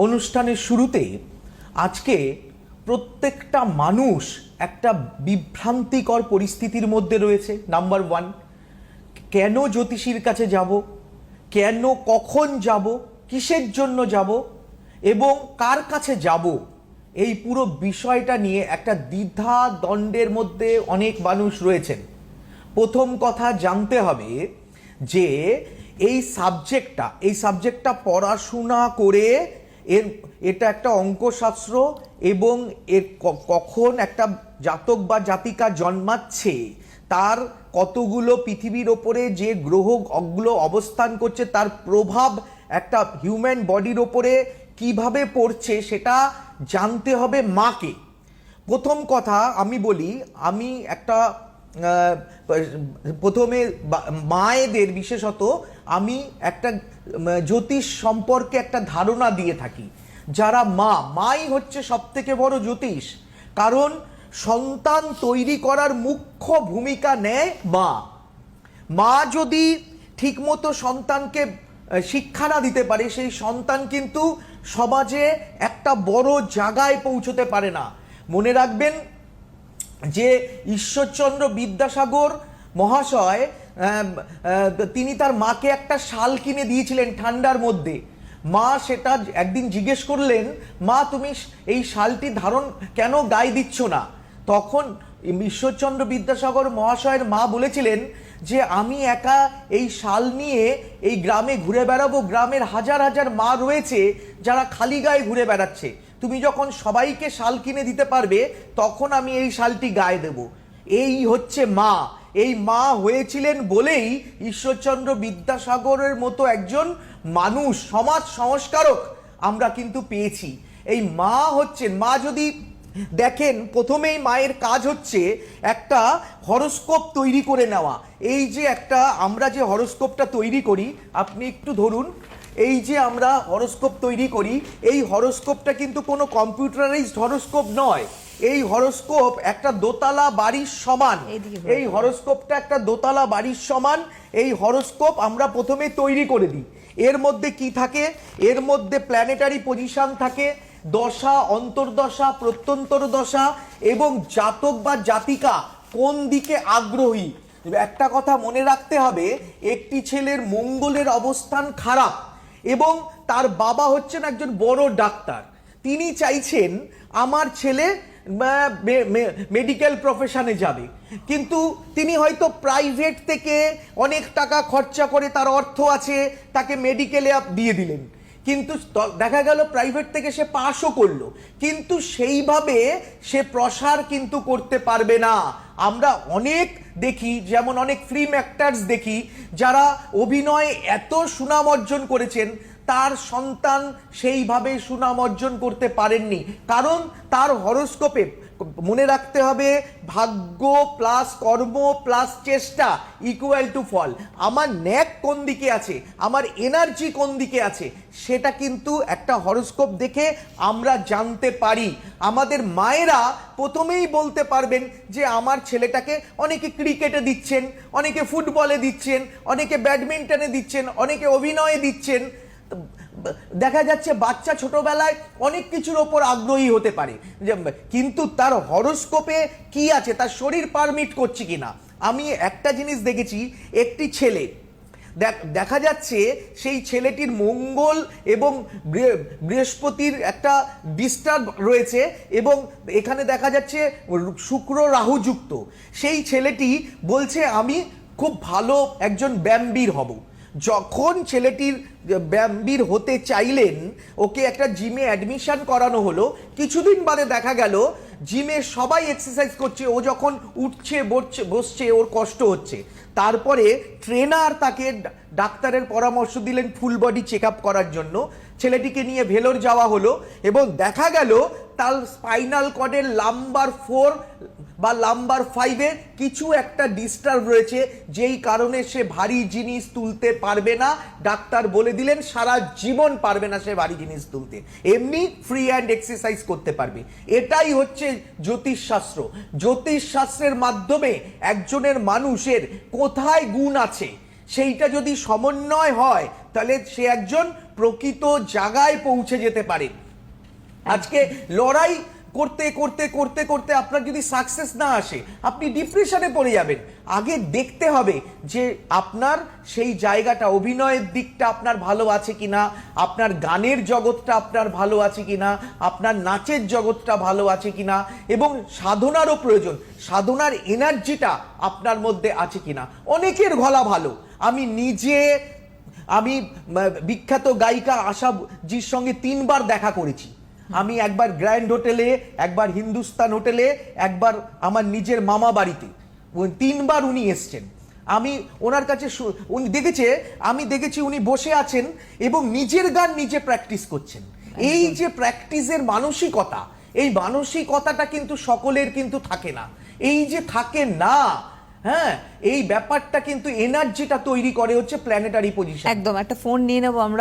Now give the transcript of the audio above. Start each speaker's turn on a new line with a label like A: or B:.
A: অনুষ্ঠানের শুরুতে আজকে প্রত্যেকটা মানুষ একটা বিভ্রান্তিকর পরিস্থিতির মধ্যে রয়েছে নাম্বার ওয়ান কেন জ্যোতিষীর কাছে যাব? কেন কখন যাব? কিসের জন্য যাব? এবং কার কাছে যাব? এই পুরো বিষয়টা নিয়ে একটা দ্বিধা দ্বন্দ্বের মধ্যে অনেক মানুষ রয়েছেন। প্রথম কথা জানতে হবে যে এই সাবজেক্টটা এই সাবজেক্টটা পড়াশোনা করে এর, এটা একটা অঙ্কশাস্ত্র এবং এর কখন একটা জাতক বা জাতিকা জন্মাচ্ছে, তার কতগুলো পৃথিবীর ওপরে যে গ্রহ অগুলো অবস্থান করছে, তার প্রভাব একটা হিউম্যান বডির ওপরে কীভাবে পড়ছে, সেটা জানতে হবে মাকে। প্রথম কথা আমি বলি, আমি একটা প্রথমে মায়েদের বিশেষত আমি একটা জ্যোতিষ সম্পর্কে একটা ধারণা দিয়ে থাকি। যারা মা, মাই হচ্ছে সব থেকে বড় জ্যোতিষ। কারণ সন্তান তৈরি করার মুখ্য ভূমিকা নেয় মা। মা যদি ঠিকমতো সন্তানকে শিক্ষা না দিতে পারে, সেই সন্তান কিন্তু সমাজে একটা বড় জায়গায় পৌঁছতে পারে না। মনে রাখবেন যে ঈশ্বরচন্দ্র বিদ্যাসাগর মহাশয় তিনি তার মাকে একটা শাল কিনে দিয়েছিলেন ঠান্ডার মধ্যে। মা সেটা একদিন জিজ্ঞেস করলেন, মা, তুমি এই শালটি ধারণ কেন গায়ে দিচ্ছ না? তখন ঈশ্বরচন্দ্র বিদ্যাসাগর মহাশয়ের মা বলেছিলেন যে, আমি একা এই শাল নিয়ে এই গ্রামে ঘুরে বেড়াবো। গ্রামের হাজার হাজার মা রয়েছে যারা খালি গায়ে ঘুরে বেড়াচ্ছে। তুমি যখন সবাইকে শাল কিনে দিতে পারবে, তখন আমি এই শালটি গায়ে দেব। এই হচ্ছে মা। এই মা হয়েছিলেন বলেই ঈশ্বরচন্দ্র বিদ্যাসাগরের মতো একজন মানুষ, সমাজ সংস্কারক আমরা কিন্তু পেয়েছি। এই মা হচ্ছেন, মা যদি দেখেন প্রথমেই মায়ের কাজ হচ্ছে একটা হরস্কোপ তৈরি করে নেওয়া। এই যে একটা, আমরা যে হরস্কোপটা তৈরি করি, আপনি একটু ধরুন। এই যে আমরা হরস্কোপ তৈরি করি এই হরস্কোপটা কিন্তু কোনো কম্পিউটারাইজড হরস্কোপ নয়। এই হরস্কোপ একটা দোতলা বাড়ির সমান। এই হরস্কোপটা একটা দোতলা বাড়ির সমান। এই হরস্কোপ আমরা প্রথমে তৈরি করে দিই। এর মধ্যে কি থাকে? এর মধ্যে প্ল্যানেটারি পজিশন থাকে দশা অন্তর্দশা প্রত্যন্তর দশা এবং জাতক বা জাতিকা কোন দিকে আগ্রহী? একটা কথা মনে রাখতে হবে একটি ছেলের মঙ্গলের অবস্থান খারাপ। এবং তার বাবা হচ্ছেন একজন বড় ডাক্তার। তিনি চাইছেন আমার ছেলে মেডিকেল প্রফেশনে যাবে। কিন্তু তিনি হয়তো প্রাইভেট থেকে অনেক টাকা খরচা করে তার অর্থ আছে, তাকে মেডিকেলে দিয়ে দিলেন। কিন্তু দেখা গেল প্রাইভেট থেকে সে পাশও করল। কিন্তু সেইভাবে সে প্রসার কিন্তু করতে পারবে না। আমরা অনেক দেখি, যেমন অনেক ফিল্ম অ্যাক্টার্স দেখি, যারা অভিনয়ে এত সুনাম অর্জন করেছেন, তার সন্তান সেইভাবে সুনাম অর্জন করতে পারেননি। কারণ তার হরস্কোপে মনে রাখতে হবে, ভাগ্য প্লাস কর্ম প্লাস চেষ্টা ইকুয়াল টু ফল। আমার ন্যাক কোন দিকে আছে? আমার এনার্জি কোন দিকে আছে? সেটা কিন্তু একটা হরস্কোপ দেখে আমরা জানতে পারি। আমাদের মায়েরা প্রথমেই বলতে পারবেন যে, আমার ছেলেটাকে অনেকে ক্রিকেটে দিচ্ছেন, অনেকে ফুটবলে দিচ্ছেন, অনেকে ব্যাডমিন্টনে দিচ্ছেন, অনেকে অভিনয়ে দিচ্ছেন। দেখা যাচ্ছে বাচ্চা ছোটবেলায় অনেক কিছুর ওপর আগ্রহী হতে পারে। কিন্তু তার হরস্কোপে কি আছে? তার শরীর পারমিট করছে কিনা? আমি একটা জিনিস দেখেছি, একটি ছেলে। দেখা যাচ্ছে সেই ছেলেটির মঙ্গল এবং বৃহস্পতির একটা ডিস্টার্ব রয়েছে এবং এখানে দেখা যাচ্ছে শুক্র রাহু যুক্ত সেই ছেলেটি বলছে, আমি খুব ভালো একজন ব্যাম্বির হব। যখন ছেলেটির ব্যায়ামবীর হতে চাইলেন, ওকে একটা জিমে অ্যাডমিশন করানো হলো, কিছুদিন বাদে দেখা গেল, জিমে সবাই এক্সারসাইজ করছে, ও যখন উঠছে, বসছে বসছে, ওর কষ্ট হচ্ছে। তারপরে ট্রেনার তাকে ডাক্তারের পরামর্শ দিলেন ফুল বডি চেক করার জন্য। ছেলেটিকে নিয়ে ভেলোর যাওয়া হলো এবং দেখা গেল তার স্পাইনাল কর্ডের লাম্বার ফোর বা লাম্বার ফাইভে কিছু একটা ডিস্টার্ব রয়েছে, যেই কারণে সে ভারী জিনিস তুলতে পারবে না। ডাক্তার বলে দিলেন, সারা জীবন পারবে না সে ভারী জিনিস তুলতে। এমনি ফ্রি অ্যান্ড এক্সারসাইজ করতে পারবে। এটাই হচ্ছে জ্যোতিষশাস্ত্র। জ্যোতিষশাস্ত্রের মাধ্যমে একজনের মানুষের কোথায় গুণ আছে, সেইটা যদি সমন্বয় হয়, তাহলে সে একজন প্রকৃত জায়গায় পৌঁছে যেতে পারেন আজকে লড়াই করতে করতে করতে করতে আপনার যদি সাকসেস না আসে, আপনি ডিপ্রেশনে পড়ে যাবেন। আগে দেখতে হবে যে আপনার সেই জায়গাটা, অভিনয়ের দিকটা আপনার ভালো আছে কি না আপনার গানের জগৎটা আপনার ভালো আছে কি না আপনার নাচের জগৎটা ভালো আছে কিনা, এবং সাধনারও প্রয়োজন। সাধনার এনার্জিটা আপনার মধ্যে আছে কিনা। অনেকের গলা ভালো। আমি নিজে, আমি বিখ্যাত গায়িকা আশাজির সঙ্গে তিনবার দেখা করেছি। আমি একবার গ্র্যান্ড হোটেলে একবার হিন্দুস্তান হোটেলে একবার আমার নিজের মামা বাড়িতে। তিনবার উনি এসছেন। আমি ওনার কাছে উনি দেখেছে আমি দেখেছি উনি বসে আছেন এবং নিজের গান নিজে প্র্যাকটিস করছেন। এই যে প্র্যাকটিসের মানসিকতা এই মানসিকতাটা কিন্তু সকলের কিন্তু থাকে না। এই যে থাকে না হ্যাঁ এই ব্যাপারটা কিন্তু এনার্জিটা তৈরি করে হচ্ছে প্ল্যানেটারি পজিশন
B: একদম একটা ফোন নিয়ে নেব আমরা।